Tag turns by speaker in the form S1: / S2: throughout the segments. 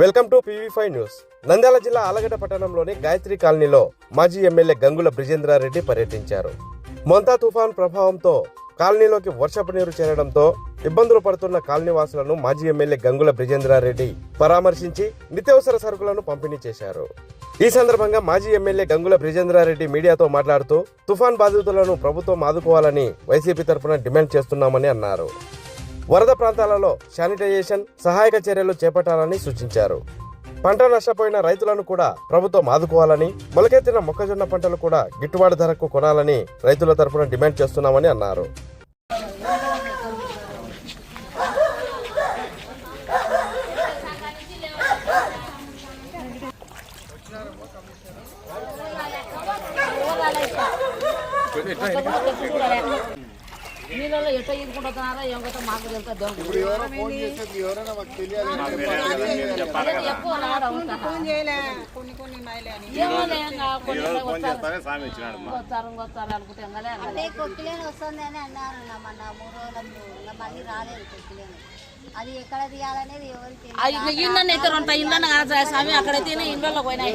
S1: Welcome to PV five news. Nandyal జిల్లా ఆలగడ్డ పట్టణంలోని గాయత్రి కాలనీలో మాజీ ఎమ్మెల్యే గంగుల బ్రిజేంద్రారెడ్డి పర్యటించారు. మొంతా తుఫాన్ ప్రభావంతో కాలనీలోకి వర్షపు నీరు చేరడంతో ఇబ్బందులు పడుతున్న కాలనీవాసులను మాజీ ఎమ్మెల్యే గంగుల బ్రిజేంద్రారెడ్డి పరామర్శించి నిత్యావసర సరుకులను పంపిణీ చేశారు. ఈ సందర్భంగా మాజీ ఎమ్మెల్యే గంగుల బ్రిజేంద్రారెడ్డి మీడియాతో మాట్లాడుతూ తుఫాన్ బాధితులను ప్రభుత్వం ఆదుకోవాలని వైసీపీ తరఫున డిమాండ్ చేస్తున్నామని అన్నారు. వరద ప్రాంతాలలో శానిటైజేషన్ సహాయక చర్యలు చేపట్టాలని సూచించారు. పంట నష్టపోయిన రైతులను కూడా ప్రభుత్వం ఆదుకోవాలని మొలకెత్తిన మొక్కజొన్న పంటలు కూడా గిట్టుబాటు ధరకు కొనాలని రైతుల తరఫున డిమాండ్ చేస్తున్నామని అన్నారు.
S2: నీళ్ళలో ఎట్లా ఈదుకుంటున్నారో ఏం కొత్త మాకు
S3: కొక్కిలేని వస్తుంది అని అన్నారు. నా మొన్న మూడు రోజులకు మళ్ళీ రాలేదు కొక్కిలేని అది ఎక్కడ తీయాలనేది ఎవరికి
S2: ఇళ్ళని ఎక్కడ ఉంటాయి ఇళ్ళని కాదు స్వామి అక్కడైతేనే ఇళ్ళలో పోయినాయి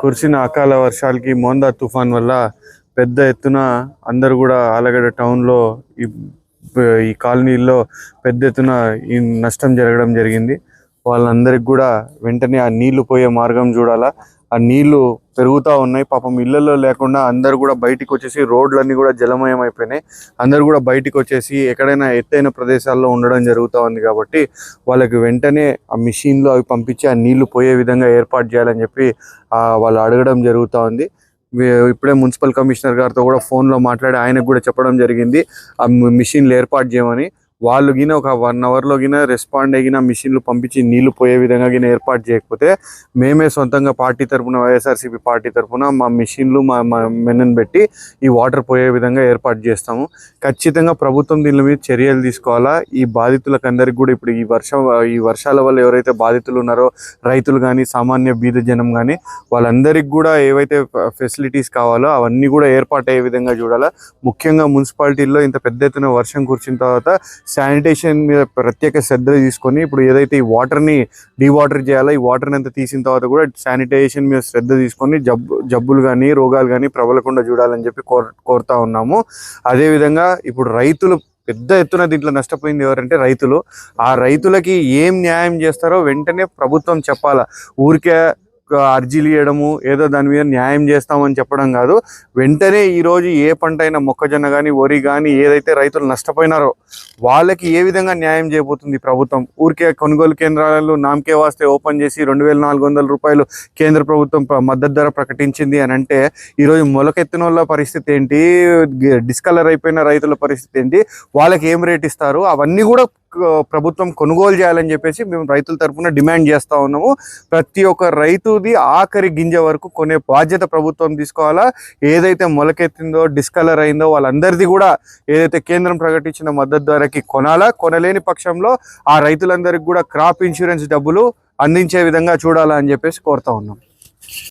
S4: కురిసిన అకాల వర్షాలకి మోందా తుఫాన్ వల్ల పెద్ద ఎత్తున అందరు కూడా ఆలగడ్డ టౌన్లో ఈ ఈ కాలనీల్లో పెద్ద ఎత్తున ఈ నష్టం జరగడం జరిగింది. వాళ్ళందరికి కూడా వెంటనే ఆ నీళ్ళు పోయే మార్గం చూడాలా. ఆ నీళ్ళు పెరుగుతూ ఉన్నాయి. పాపం ఇళ్ళలో లేకుండా అందరు కూడా బయటికి వచ్చేసి రోడ్లన్నీ కూడా జలమయం అయిపోయినాయి. అందరు కూడా బయటికి వచ్చేసి ఎక్కడైనా ఎత్తైన ప్రదేశాల్లో ఉండడం జరుగుతూ ఉంది కాబట్టి వాళ్ళకి వెంటనే ఆ మిషన్లు అవి పంపించి ఆ నీళ్ళు పోయే విధంగా ఏర్పాటు చేయాలని చెప్పి వాళ్ళు అడగడం జరుగుతూ ఉంది. ఇప్పుడే మున్సిపల్ కమిషనర్ గారితో కూడా ఫోన్లో మాట్లాడి ఆయనకు కూడా చెప్పడం జరిగింది. ఆ మిషన్లు ఏర్పాటు చేయమని వాళ్ళు గిన ఒక వన్ అవర్లో గిన రెస్పాండ్ అయిన మిషన్లు పంపించి నీళ్ళు పోయే విధంగా గిన ఏర్పాటు చేయకపోతే మేమే సొంతంగా పార్టీ తరపున వైఎస్ఆర్సీపీ పార్టీ తరపున మా మిషన్లు మా మా పెట్టి ఈ వాటర్ పోయే విధంగా ఏర్పాటు చేస్తాము. ఖచ్చితంగా ప్రభుత్వం దీని మీద చర్యలు తీసుకోవాలా? ఈ బాధితులకందరికి కూడా ఇప్పుడు ఈ వర్షం ఈ వర్షాల వల్ల ఎవరైతే బాధితులు ఉన్నారో రైతులు కానీ సామాన్య బీద జనం కానీ వాళ్ళందరికి కూడా ఏవైతే ఫెసిలిటీస్ కావాలో అవన్నీ కూడా ఏర్పాటు అయ్యే విధంగా చూడాలా? ముఖ్యంగా మున్సిపాలిటీల్లో ఇంత పెద్ద ఎత్తున వర్షం కురిసిన తర్వాత శానిటేషన్ మీద ప్రత్యేక శ్రద్ధ తీసుకొని ఇప్పుడు ఏదైతే ఈ వాటర్ని డీవాటర్ చేయాలో ఈ వాటర్ని అంతా తీసిన తర్వాత కూడా శానిటైజేషన్ మీద శ్రద్ధ తీసుకొని జబ్బు జబ్బులు కానీ రోగాలు కానీ ప్రబలకుండా చూడాలని చెప్పి కోర్ కోరుతా ఉన్నాము. అదేవిధంగా ఇప్పుడు రైతులు పెద్ద ఎత్తున దీంట్లో నష్టపోయింది ఎవరంటే రైతులు. ఆ రైతులకి ఏం న్యాయం చేస్తారో వెంటనే ప్రభుత్వం చెప్పాలా. ఊరికే అర్జీలు ఇవ్వడము ఏదో దాని మీద న్యాయం చేస్తామని చెప్పడం కాదు. వెంటనే ఈరోజు ఏ పంట అయినా మొక్కజొన్న కానీ వరి కానీ ఏదైతే రైతులు నష్టపోయినారో వాళ్ళకి ఏ విధంగా న్యాయం చేయబోతుంది ప్రభుత్వం? ఊరికే కొనుగోలు కేంద్రాలు నామకే వాస్తే ఓపెన్ చేసి రెండు వేల నాలుగు వందల రూపాయలు కేంద్ర ప్రభుత్వం ప్ర- మద్దతు ధర ప్రకటించింది అని అంటే ఈరోజు మొలకెత్తిన వాళ్ళ పరిస్థితి ఏంటి? డిస్కలర్ అయిపోయిన రైతుల పరిస్థితి ఏంటి? వాళ్ళకి ఏం రేట్ ఇస్తారు? అవన్నీ కూడా ప్రభుత్వం కొనుగోలు చేయాలని చెప్పేసి మేము రైతుల తరపున డిమాండ్ చేస్తూ ఉన్నాము. ప్రతి ఒక్క రైతుది ఆఖరి గింజ వరకు కొనే బాధ్యత ప్రభుత్వం తీసుకోవాలా? ఏదైతే మొలకెత్తిందో డిస్కలర్ అయిందో వాళ్ళందరిది కూడా ఏదైతే కేంద్రం ప్రకటించిన మద్దతు ధరకి కొనాలా? కొనలేని పక్షంలో ఆ రైతులందరికీ కూడా క్రాప్ ఇన్సూరెన్స్ డబ్బులు అందించే విధంగా చూడాలా అని చెప్పేసి కోరుతా ఉన్నాం.